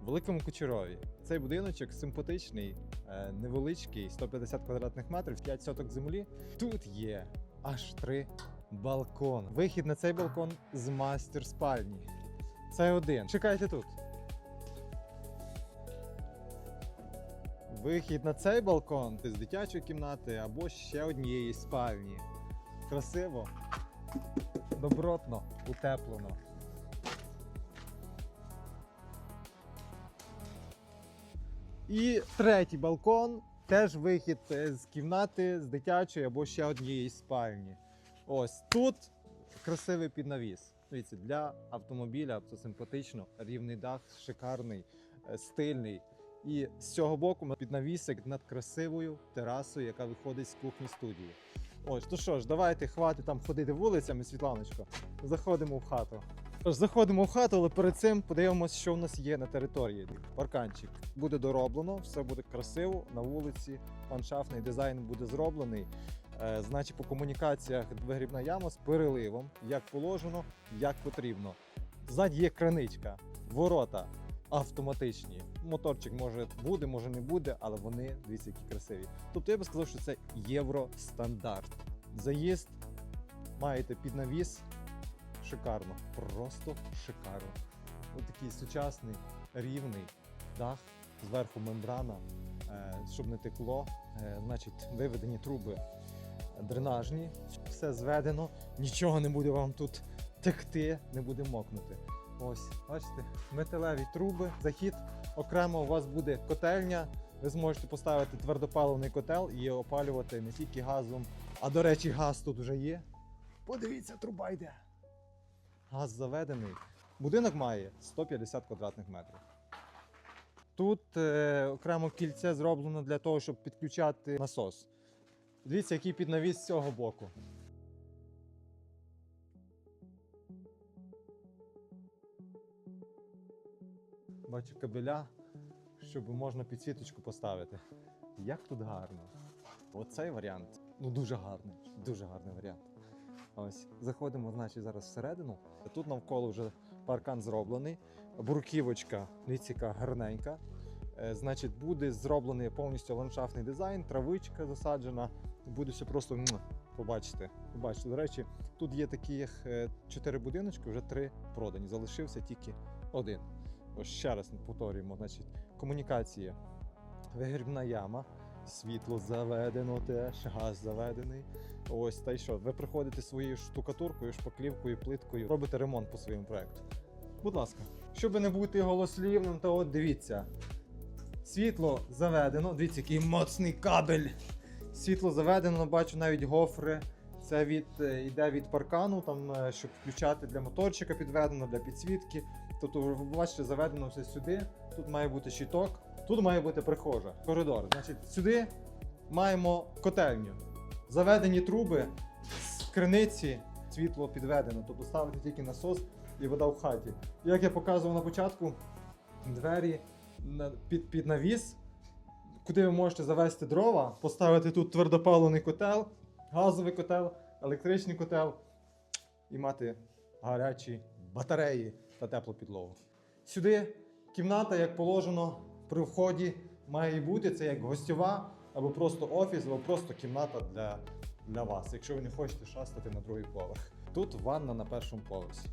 В Великому Кучерові цей будиночок симпатичний, е, невеличкий, 150 квадратних метрів, 5 соток землі. Тут є аж три балкони. Вихід на цей балкон з мастер спальні. Це один. Чекайте тут. Вихід на цей балкон з дитячої кімнати або ще однієї спальні. Красиво добротно, утеплено. І третій балкон теж вихід е, з кімнати, з дитячої або ще однієї спальні. Ось тут красивий піднавіс. Дивіться, для автомобіля це симпатично, рівний дах, шикарний, е, стильний. І з цього боку ми піднавісик над красивою терасою, яка виходить з кухні студії. Ось, ну що ж, давайте хватить там ходити вулицями, Світланочко. Заходимо в хату. Тож заходимо в хату, але перед цим подивимося, що в нас є на території. Парканчик буде дороблено, все буде красиво на вулиці. Ландшафтний дизайн буде зроблений. Е, значить, по комунікаціях вигрібна яма з переливом, як положено, як потрібно. Ззаді є краничка, ворота автоматичні. Моторчик може буде, може не буде, але вони дивіться, які красиві. Тобто я би сказав, що це євростандарт. Заїзд маєте під навіс. Шикарно, просто шикарно. Ось такий сучасний, рівний дах, зверху мембрана, е, щоб не текло. Е, Значить, виведені труби дренажні, все зведено, нічого не буде вам тут текти, не буде мокнути. Ось, бачите, металеві труби, захід. Окремо у вас буде котельня. Ви зможете поставити твердопаливний котел і опалювати не тільки газом, а до речі, газ тут вже є. Подивіться, труба йде. Газ заведений. Будинок має 150 квадратних метрів. Тут е, окремо кільце зроблено для того, щоб підключати насос. Дивіться, який піднавіс з цього боку. Бачу кабеля, щоб можна підсвіточку поставити. Як тут гарно. Оцей варіант ну дуже гарний, дуже гарний варіант. Ось заходимо, значить, зараз всередину. Тут навколо вже паркан зроблений. Бурківочка, яка гарненька. Е, Значить, буде зроблений повністю ландшафтний дизайн, травичка засаджена. Буде все просто муа, побачите. Побачите. До речі, тут є таких е, чотири будиночки, вже три продані. Залишився тільки один. Ще раз повторюємо. Значить, комунікації, вигрібна яма, світло заведено теж, газ заведений. Ось та й що, ви приходите своєю штукатуркою, шпаклівкою, плиткою, робите ремонт по своєму проекту. Будь ласка, щоб не бути голослівним, то от дивіться. Світло заведено. Дивіться, який моцний кабель. Світло заведено, бачу навіть гофри. Це від, е, йде від паркану, там, е, щоб включати для моторчика підведено, для підсвітки. Тобто, ви бачите, заведено все сюди. Тут має бути щиток, тут має бути прихожа, коридор. Значить, сюди маємо котельню. Заведені труби з криниці, світло підведено, тобто ставити тільки насос і вода в хаті. Як я показував на початку, двері під, під навіс, куди ви можете завести дрова, поставити тут твердопаливний котел, газовий котел, електричний котел і мати гарячі батареї та теплу підлогу. Сюди кімната, як положено, при вході має бути це як гостьова, або просто офіс, або просто кімната для, для вас, якщо ви не хочете шастати на другий поверх. Тут ванна на першому поверсі.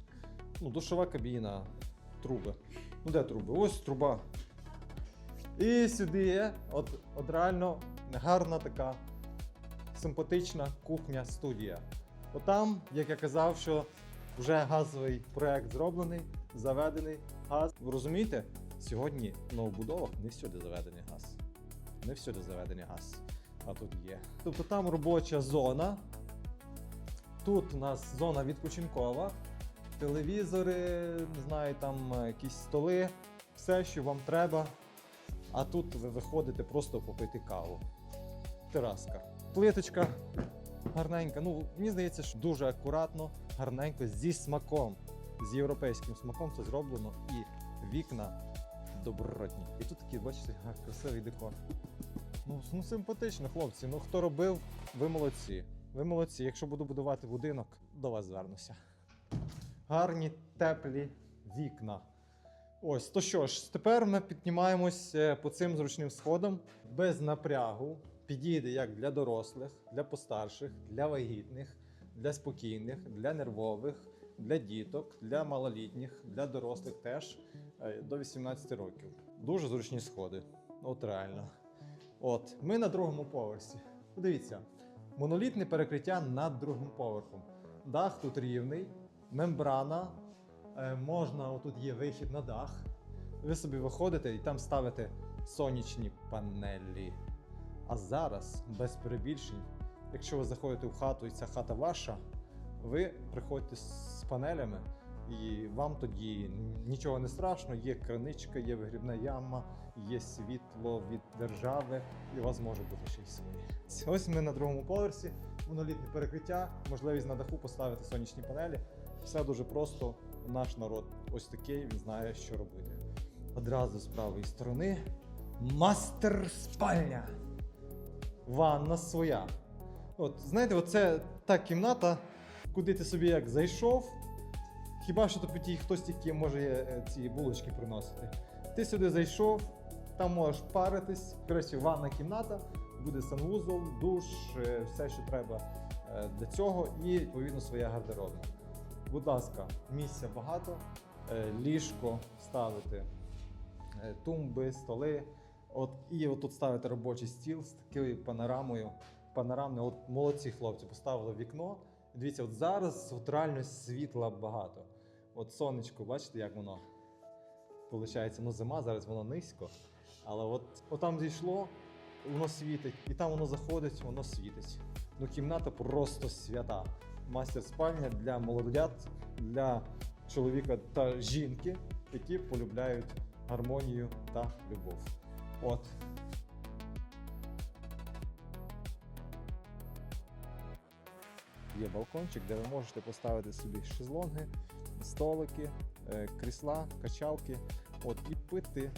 Ну, душова кабіна, труби. Ну де труби? Ось труба. І сюди є от, от реально гарна така симпатична кухня-студія. Отам, як я казав, що вже газовий проект зроблений, заведений газ. Ви розумієте, сьогодні в новобудовах не всюди заведений газ. Не всюди заведений газ, а тут є. Тобто там робоча зона. Тут у нас зона відпочинкова, телевізори, не знаю, там е, якісь столи, все, що вам треба. А тут ви виходите просто попити каву. Тераска. Плиточка гарненька. Ну, мені здається, що дуже акуратно, гарненько, зі смаком. З європейським смаком це зроблено і вікна добротні. І тут такий, бачите, красивий декор. Ну, ну симпатично, хлопці. Ну хто робив, ви молодці. Ви молодці. Якщо буду будувати будинок, до вас звернуся. Гарні, теплі вікна. Ось, то що ж, тепер ми піднімаємось е, по цим зручним сходам без напрягу. Підійде як для дорослих, для постарших, для вагітних, для спокійних, для нервових, для діток, для малолітніх, для дорослих теж е, до 18 років. Дуже зручні сходи. От реально. От, ми на другому поверсі. Подивіться, монолітне перекриття над другим поверхом. Дах тут рівний, мембрана. Е, можна, отут є вихід на дах. Ви собі виходите і там ставите сонячні панелі. А зараз, без перебільшень, якщо ви заходите в хату і ця хата ваша, ви приходите з панелями, і вам тоді нічого не страшно, є краничка, є вигрібна яма, є світло від держави, і у вас може бути ще й своє. Ось ми на другому поверсі, монолітне перекриття, можливість на даху поставити сонячні панелі. Все дуже просто. Наш народ ось такий, він знає, що робити. Одразу з правої сторони мастер спальня. Ванна своя. От, знаєте, оце та кімната, куди ти собі як зайшов. Хіба що тобі ті хтось тільки може е, ці булочки приносити. Ти сюди зайшов, там можеш паритись. Коротше, ванна кімната, буде санвузол, душ, е, все, що треба е, для цього, і відповідно своя гардеробна. Будь ласка, місця багато, ліжко ставити, тумби, столи. От, і от тут ставити робочий стіл з такою панорамою. Панорамне, от молодці хлопці поставили вікно. Дивіться, от зараз от реально світла багато. От сонечко, бачите, як воно виходить, ну зима, зараз воно низько. Але от, от там зійшло, воно світить, і там воно заходить, воно світить. Ну, кімната просто свята. Мастер спальня для молодят, для чоловіка та жінки, які полюбляють гармонію та любов. От. Є балкончик, де ви можете поставити собі шезлонги, столики, е, крісла, качалки. От, і пити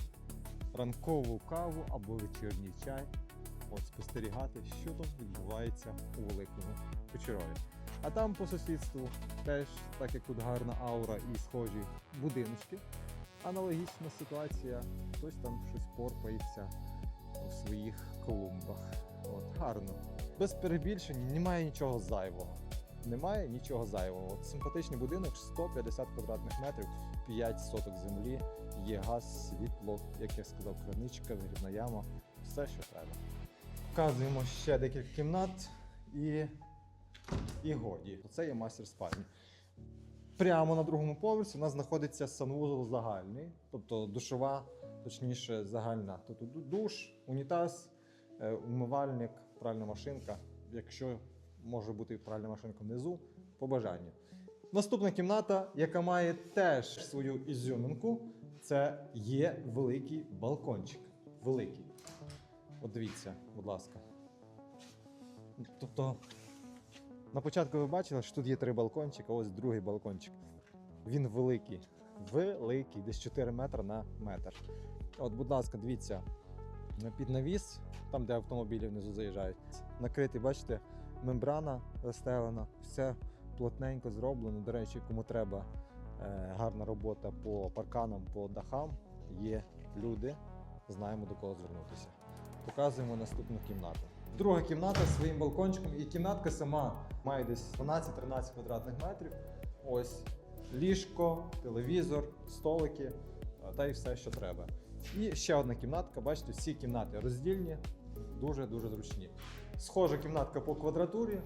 ранкову каву або вечірній чай. От, спостерігати, що там відбувається у великому Печерові. А там по сусідству теж, так як тут гарна аура і схожі будиночки. Аналогічна ситуація, хтось там щось порпається у своїх колумбах. От, гарно. Без перебільшень немає нічого зайвого. Немає нічого зайвого. От симпатичний будинок 150 квадратних метрів, 5 соток землі, є газ, світло, як я сказав, краничка, вигрібна яма, все, що треба. Показуємо ще декілька кімнат і, і годі. Це є мастер спальні. Прямо на другому поверсі у нас знаходиться санвузол загальний, тобто душова, точніше, загальна. Тобто душ, унітаз, е, умивальник, пральна машинка. Якщо може бути пральна машинка внизу, по бажанню. Наступна кімната, яка має теж свою ізюминку, це є великий балкончик. Великий. От дивіться, будь ласка. Тобто, на початку ви бачили, що тут є три балкончика, ось другий балкончик. Він великий. Великий, десь 4 метри на метр. От, будь ласка, дивіться, під навіс, там, де автомобілі внизу заїжджають, накритий, бачите, мембрана застелена, все плотненько зроблено. До речі, кому треба е, гарна робота по парканам, по дахам, є люди, знаємо до кого звернутися. Показуємо наступну кімнату. Друга кімната зі своїм балкончиком, і кімнатка сама має десь 12-13 квадратних метрів. Ось ліжко, телевізор, столики та й все, що треба. І ще одна кімнатка. Бачите, всі кімнати роздільні, дуже-дуже зручні. Схожа кімнатка по квадратурі.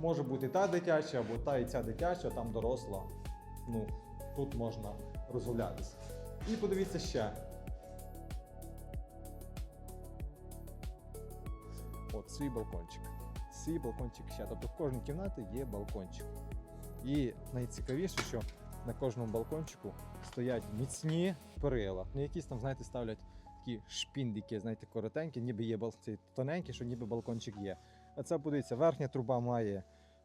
Може бути та дитяча, або та і ця дитяча, там доросла. Ну, тут можна розгулятися. І подивіться ще. От свій балкончик. Свій балкончик ще. Тобто в кожній кімнаті є балкончик. І найцікавіше, що на кожному балкончику стоять міцні перила. Не якісь там, знаєте, ставлять такі шпіндики, знаєте, коротенькі, ніби є ці тоненькі, що ніби балкончик є. А це подивіться, верхня труба має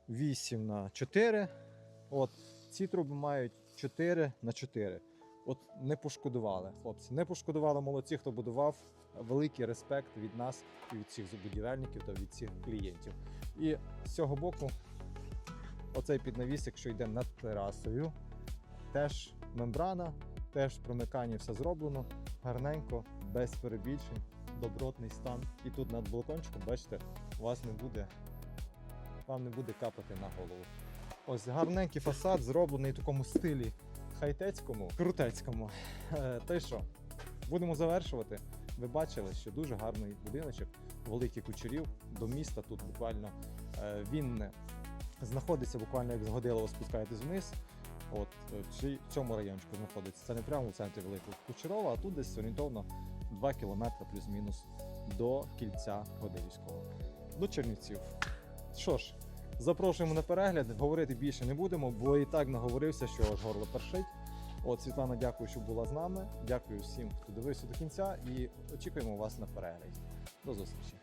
8 на 4. От ці труби мають 4 на 4. От не пошкодували, хлопці. Не пошкодували молодці, хто будував. Великий респект від нас і від всіх будівельників та від всіх клієнтів. І з цього боку, оцей піднавіс, якщо йде над терасою, теж мембрана, Теж промикання все зроблено гарненько, без перебільшень, добротний стан. І тут над балкончиком, бачите, у вас не буде, вам не буде капати на голову. Ось гарненький фасад зроблений в такому стилі хайтецькому, крутецькому. Е, Та й що, будемо завершувати. Ви бачили, що дуже гарний будиночок, великий кучерів до міста. Тут буквально е, він знаходиться буквально як з Годилова спускаєтесь вниз. От е, чи в цьому райончику знаходиться. Це не прямо в центрі Великого Кучерова, а тут десь орієнтовно 2 кілометри плюс-мінус до кільця Годилівського, до Чернівців. Що ж, запрошуємо на перегляд. Говорити більше не будемо, бо і так наговорився, що аж горло першить. От Світлана, дякую, що була з нами. Дякую всім, хто дивився до кінця, і очікуємо вас на перегляді. До зустрічі.